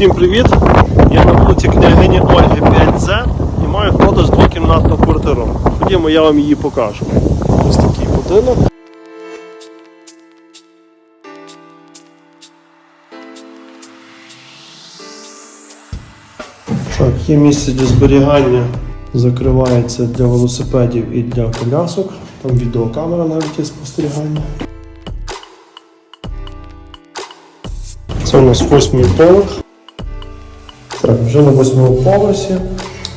Всім привіт! Я на вулиці княгині Ольги 5З і маю продаж двокімнатну квартиру. Ходімо, я вам її покажу. Ось такий будинок. Так, є місце для зберігання, закривається для велосипедів і для колясок. Там відеокамера навіть є спостерігання. Це у нас восьмий поверх. Так, вже на восьмому поверсі.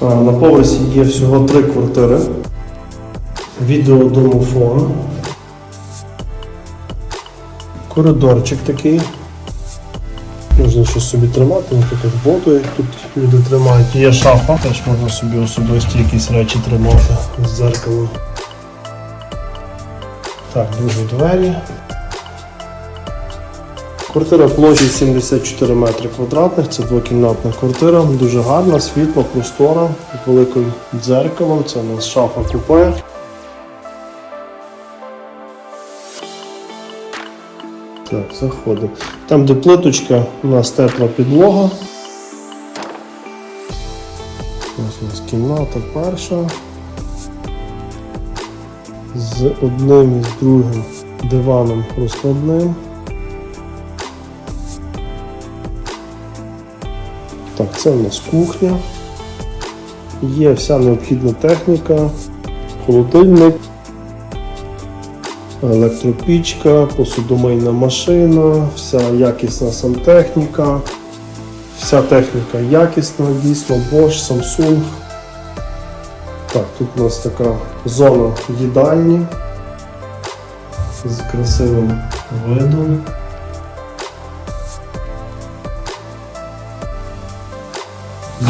На поверсі є всього три квартири. Відеодомофон. Коридорчик такий. Можна щось собі тримати, наприклад, воду, як тут люди тримають. Є шафа, теж можна собі особисті якісь речі тримати з дзеркалом. Так, другі двері. Квартира площі 74 метри квадратних, це двокімнатна квартира, дуже гарна, світла, простора, великим дзеркалом, це у нас шафа купе. Так, заходимо. Там, де плиточка, у нас тепла підлога. Ось у нас кімната перша. З одним і з другим диваном розкладним. Так, це у нас кухня. Є вся необхідна техніка, холодильник, електропічка, посудомийна машина, вся якісна сантехніка, вся техніка якісна, дійсно, Bosch, Samsung. Так, тут у нас така зона їдальні з красивим видом.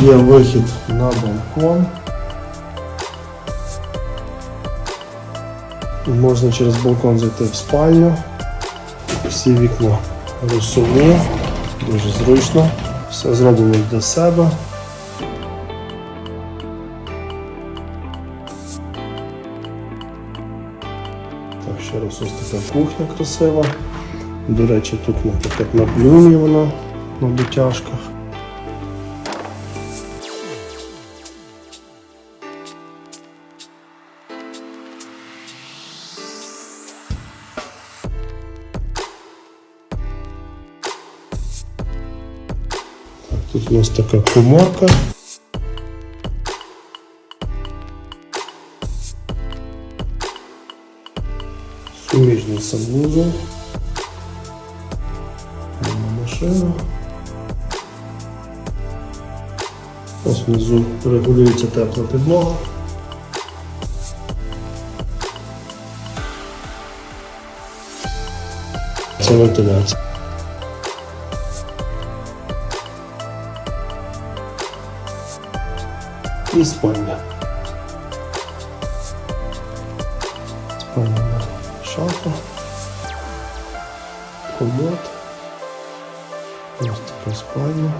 Є вихід на балкон. Можна через балкон зайти в спальню. Всі вікна розсувні, дуже зручно. Все зроблено для себе. Так, ще раз ось така кухня красива. До речі, тут наприклад на блюмі вона на дотяжках. Тут у нас така коморка. Суміжний санвузол. Машина. Ось внизу регулюється тепла підлога. Це вентиляція. І спальня. Спальня шафа. Комод. Ось така спальня.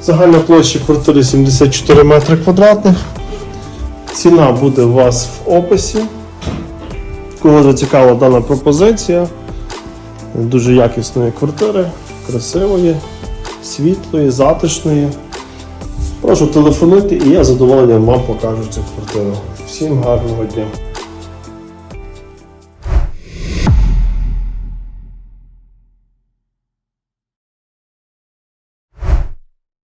Загальна площа квартири 74 метри квадратних. Ціна буде у вас в описі. Кого зацікавила дана пропозиція. Дуже якісної квартири, красивої, світлої, затишної. Прошу телефонуйте і я з задоволенням вам покажу цю квартиру. Всім гарного дня!